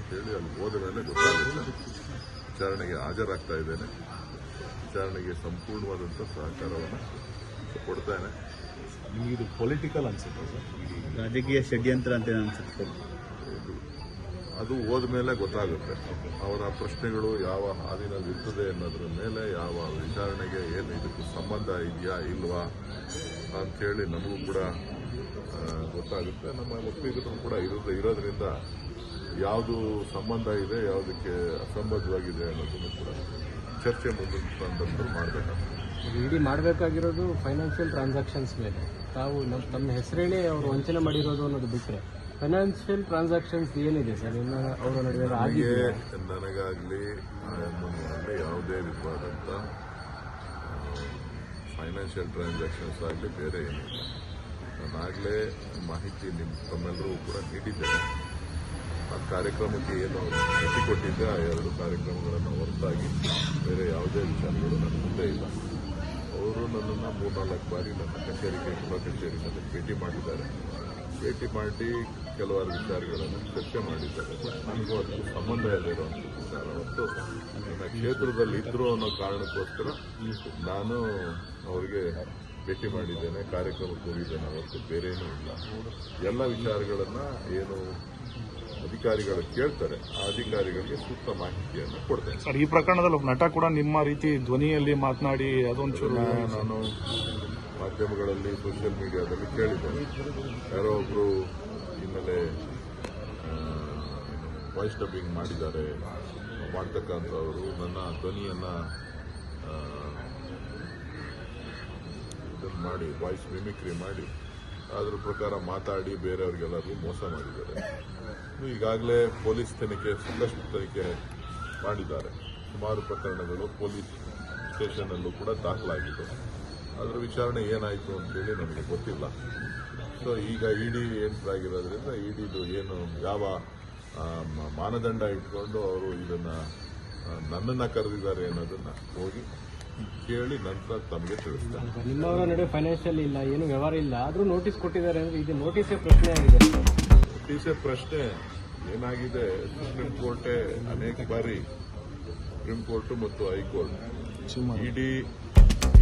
ಅಂತೇಳಿ ಅಲ್ಲಿ ಹೋದ ಮೇಲೆ ಗೊತ್ತಾಗುತ್ತೆ. ವಿಚಾರಣೆಗೆ ಹಾಜರಾಗ್ತಾ ಇದ್ದೇನೆ. ವಿಚಾರಣೆಗೆ ಸಂಪೂರ್ಣವಾದಂಥ ಸಹಕಾರವನ್ನು ಕೊಡ್ತಾನೆ. ನಿಮಗಿದು ಪೊಲಿಟಿಕಲ್ ಅನಿಸುತ್ತೆ ರಾಜಕೀಯ ಷಡ್ಯಂತ್ರ ಅಂತ ಅನಿಸುತ್ತೆ? ಇದು ಹೋದ ಮೇಲೆ ಗೊತ್ತಾಗುತ್ತೆ. ಅವರ ಪ್ರಶ್ನೆಗಳು ಯಾವ ಹಾದಿನಲ್ಲಿ ಇರ್ತದೆ ಅನ್ನೋದ್ರ ಮೇಲೆ ಯಾವ ವಿಚಾರಣೆಗೆ ಏನು ಇದಕ್ಕೆ ಸಂಬಂಧ ಇದೆಯಾ ಇಲ್ವಾ ಅಂಥೇಳಿ ನಮಗೂ ಕೂಡ ಗೊತ್ತಾಗುತ್ತೆ. ನಮ್ಮ ಒಪ್ಪಿಗೂ ಕೂಡ ಇರೋದು ಇರೋದ್ರಿಂದ ಯಾವುದು ಸಂಬಂಧ ಇದೆ, ಯಾವುದಕ್ಕೆ ಅಸಂಬದ್ಧವಾಗಿದೆ ಅನ್ನೋದನ್ನು ಕೂಡ ಚರ್ಚೆ ಮುಂದಿನ ಸಂದರ್ಭದಲ್ಲಿ ಮಾಡಬೇಕಾಗ್ತದೆ. ಇಡಿ ಮಾಡಬೇಕಾಗಿರೋದು ಫೈನಾನ್ಷಿಯಲ್ ಟ್ರಾನ್ಸಾಕ್ಷನ್ಸ್ ಮೇಲೆ. ತಾವು ನಮ್ಮ ತಮ್ಮ ಹೆಸರೇನೆ ಅವರು ವಂಚನೆ ಮಾಡಿರೋದು ಅನ್ನೋದು ಬಿಟ್ಟರೆ ಫೈನಾನ್ಷಿಯಲ್ ಟ್ರಾನ್ಸಾಕ್ಷನ್ಸ್ ಏನಿದೆ ಸರ್? ಅವರ ನಡುವೆ ಆಗಿದೆ ನನಗಾಗಲಿ ಆಗಲಿ ಯಾವುದೇ ರೀತಿಯಾದಂಥ ಫೈನಾನ್ಷಿಯಲ್ ಟ್ರಾನ್ಸಾಕ್ಷನ್ಸ್ ಆಗಲಿ ಬೇರೆ ಏನಿಲ್ಲ. ನಾನಾಗಲೇ ಮಾಹಿತಿ ನಿಮ್ಮ ತಮ್ಮೆಲ್ಲರೂ ಕೂಡ ನೀಡಿದ್ದೇನೆ. ಆ ಕಾರ್ಯಕ್ರಮಕ್ಕೆ ಏನು ಭೇಟಿ ಕೊಟ್ಟಿದ್ದೆ, ಆ ಎರಡು ಕಾರ್ಯಕ್ರಮಗಳನ್ನು ಹೊರತಾಗಿ ಬೇರೆ ಯಾವುದೇ ವಿಚಾರಗಳು ನನ್ನ ಮುಂದೆ ಇಲ್ಲ. ಅವರು ನನ್ನನ್ನು ಮೂರ್ನಾಲ್ಕು ಬಾರಿ ನನ್ನ ಕಚೇರಿಗೆ ಗೃಹ ಕಚೇರಿನಲ್ಲಿ ಭೇಟಿ ಮಾಡಿದ್ದಾರೆ. ಭೇಟಿ ಮಾಡಿ ಕೆಲವಾರು ವಿಚಾರಗಳನ್ನು ಚರ್ಚೆ ಮಾಡಿದ್ದಾರೆ. ಬಟ್ ನನಗೂ ಅದಕ್ಕೆ ಸಂಬಂಧ ಇಲ್ಲಿರುವಂಥ ವಿಚಾರ. ಮತ್ತು ನನ್ನ ಕ್ಷೇತ್ರದಲ್ಲಿ ಇದ್ರು ಅನ್ನೋ ಕಾರಣಕ್ಕೋಸ್ಕರ ನಾನು ಅವರಿಗೆ ಭೇಟಿ ಮಾಡಿದ್ದೇನೆ ಕಾರ್ಯಕ್ರಮಕ್ಕೆ ಹೋಗಿದ್ದೇನೆ ಅವತ್ತು ಬೇರೇನೂ ಇಲ್ಲ. ಎಲ್ಲ ವಿಚಾರಗಳನ್ನು ಏನು ಅಧಿಕಾರಿಗಳು ಕೇಳ್ತಾರೆ ಆ ಅಧಿಕಾರಿಗಳಿಗೆ ಸೂಕ್ತ ಮಾಹಿತಿಯನ್ನು ಕೊಡ್ತೇನೆ. ಸರ್ ಈ ಪ್ರಕರಣದಲ್ಲಿ ನಟ ಕೂಡ ನಿಮ್ಮ ರೀತಿ ಧ್ವನಿಯಲ್ಲಿ ಮಾತನಾಡಿ ಅದೊಂದು ನಾನು ಮಾಧ್ಯಮಗಳಲ್ಲಿ ಸೋಷಿಯಲ್ ಮೀಡಿಯಾದಲ್ಲಿ ಕೇಳಿದ್ದೇನೆ ಯಾರೋ ಒಬ್ಬರು ಹಿನ್ನೆಲೆ ವಾಯ್ಸ್ ಡಬ್ಬಿಂಗ್ ಮಾಡಿದ್ದಾರೆ. ಮಾಡ್ತಕ್ಕಂಥವರು, ನನ್ನ ಧ್ವನಿಯನ್ನು ಇದನ್ನು ಮಾಡಿ ವಾಯ್ಸ್ ಮಿಮಿಕ್ರಿ ಮಾಡಿ, ಅದ್ರ ಪ್ರಕಾರ ಮಾತಾಡಿ ಬೇರೆಯವ್ರಿಗೆಲ್ಲರಿಗೂ ಮೋಸ ಮಾಡಿದ್ದಾರೆ. ಈಗಾಗಲೇ ಪೊಲೀಸ್ ತನಿಖೆ, ಸಾಕಷ್ಟು ತನಿಖೆ ಮಾಡಿದ್ದಾರೆ. ಸುಮಾರು ಪ್ರಕರಣಗಳು ಪೊಲೀಸ್ ಸ್ಟೇಷನಲ್ಲೂ ಕೂಡ ದಾಖಲಾಗಿದೆ. ಅದರ ವಿಚಾರಣೆ ಏನಾಯಿತು ಅಂತೇಳಿ ನನಗೆ ಗೊತ್ತಿಲ್ಲ. ಸೊ ಈಗ ಇಡಿ ಎಂಟರ್ ಆಗಿರೋದ್ರಿಂದ ಇಡಿದು ಏನು ಯಾವ ಮಾನದಂಡ ಇಟ್ಕೊಂಡು ಅವರು ಇದನ್ನು ನನ್ನನ್ನು ಕರೆದಿದ್ದಾರೆ ಅನ್ನೋದನ್ನು ಹೋಗಿ ಕೇಳಿ ನಂತರ ತಮಗೆ ತಿಳಿಸ್ತಾರೆ. ನಿಮ್ಮವರ ನಡುವೆ ಫೈನಾನ್ಷಿಯಲ್ ಇಲ್ಲ ಏನು ವ್ಯವಹಾರ ಇಲ್ಲ ಆದರೂ ನೋಟಿಸ್ ಕೊಟ್ಟಿದ್ದಾರೆ ಅಂದರೆ ಇದು ನೋಟಿಸೇ ಪ್ರಶ್ನೆ ಆಗಿದೆ. ನೋಟಿಸೇ ಪ್ರಶ್ನೆ ಏನಾಗಿದೆ? ಸುಪ್ರೀಂ ಕೋರ್ಟೇ ಅನೇಕ ಬಾರಿ ಸುಪ್ರೀಂ ಕೋರ್ಟು ಮತ್ತು ಹೈಕೋರ್ಟ್ ಇಡೀ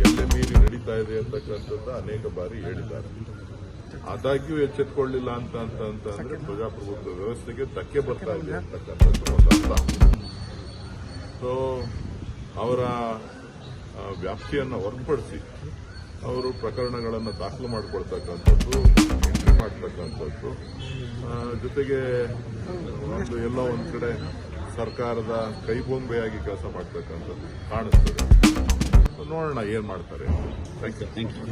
ಎಲ್ಲೆ ಮೀರಿ ನಡೀತಾ ಇದೆ ಅಂತಕ್ಕಂಥದ್ದು ಅನೇಕ ಬಾರಿ ಹೇಳಿದ್ದಾರೆ. ಆದಾಗ್ಯೂ ಎಚ್ಚೆತ್ಕೊಳ್ಳಿಲ್ಲ ಅಂತ ಅಂತ ಅಂತ ಅಂದ್ರೆ ಪ್ರಜಾಪ್ರಭುತ್ವ ವ್ಯವಸ್ಥೆಗೆ ಧಕ್ಕೆ ಬರ್ತಾ ಇದೆ ಅಂತಕ್ಕಂಥದ್ದು ಸೊ ಅವರ ವ್ಯಾಪ್ತಿಯನ್ನು ಹೊರತುಪಡಿಸಿ ಅವರು ಪ್ರಕರಣಗಳನ್ನು ದಾಖಲು ಮಾಡಿಕೊಳ್ತಕ್ಕಂಥದ್ದು ಎಂಟ್ರಿ ಮಾಡ್ತಕ್ಕಂಥದ್ದು ಜೊತೆಗೆ ಒಂದು ಎಲ್ಲ ಒಂದು ಕಡೆ ಸರ್ಕಾರದ ಕೈಬೊಂಬೆಯಾಗಿ ಕೆಲಸ ಮಾಡ್ತಕ್ಕಂಥದ್ದು ಕಾಣಿಸ್ತದೆ. ನೋಡೋಣ ಏನ್ ಮಾಡ್ತಾರೆ. Thank you thank you